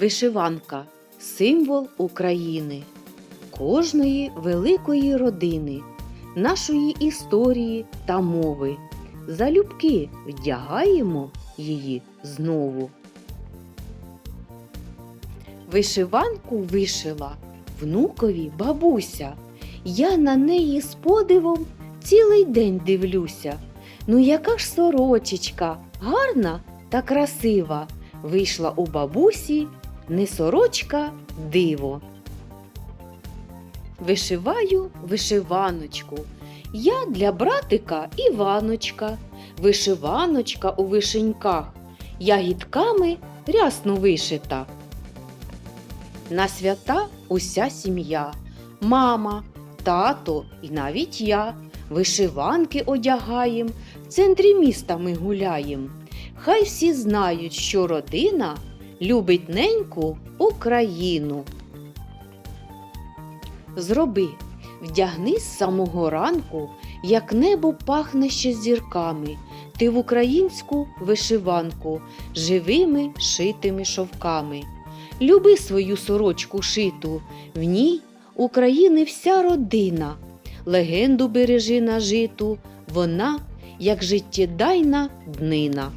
Вишиванка символ України, кожної великої родини, нашої історії та мови. Залюбки вдягаємо її знову. Вишиванку вишила внукові бабуся. Я на неї з подивом цілий день дивлюся. Ну яка ж сорочечка, гарна та красива. Вийшла у бабусі не сорочка, диво. Вишиваю вишиваночку. Я для братика Іваночка. Вишиваночка у вишеньках, ягідками рясно вишита. На свята уся сім'я, мама, тато і навіть я. Вишиванки одягаєм, в центрі міста ми гуляєм. Хай всі знають, що родина любить неньку Україну. Зроби, вдягни з самого ранку, як небо пахне ще зірками. Ти в українську вишиванку живими шитими шовками. Люби свою сорочку шиту, в ній України вся родина. Легенду бережи на житу, вона, як життєдайна днина.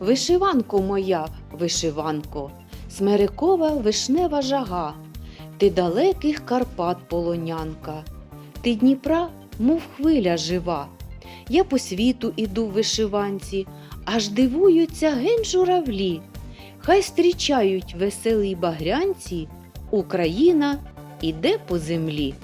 Вишиванко моя, вишиванко, смерекова вишнева жага, ти далеких Карпат полонянка, ти Дніпра, мов хвиля жива. Я по світу іду в вишиванці, аж дивуються ген журавлі. Хай зустрічають веселій багрянці, Україна іде по землі.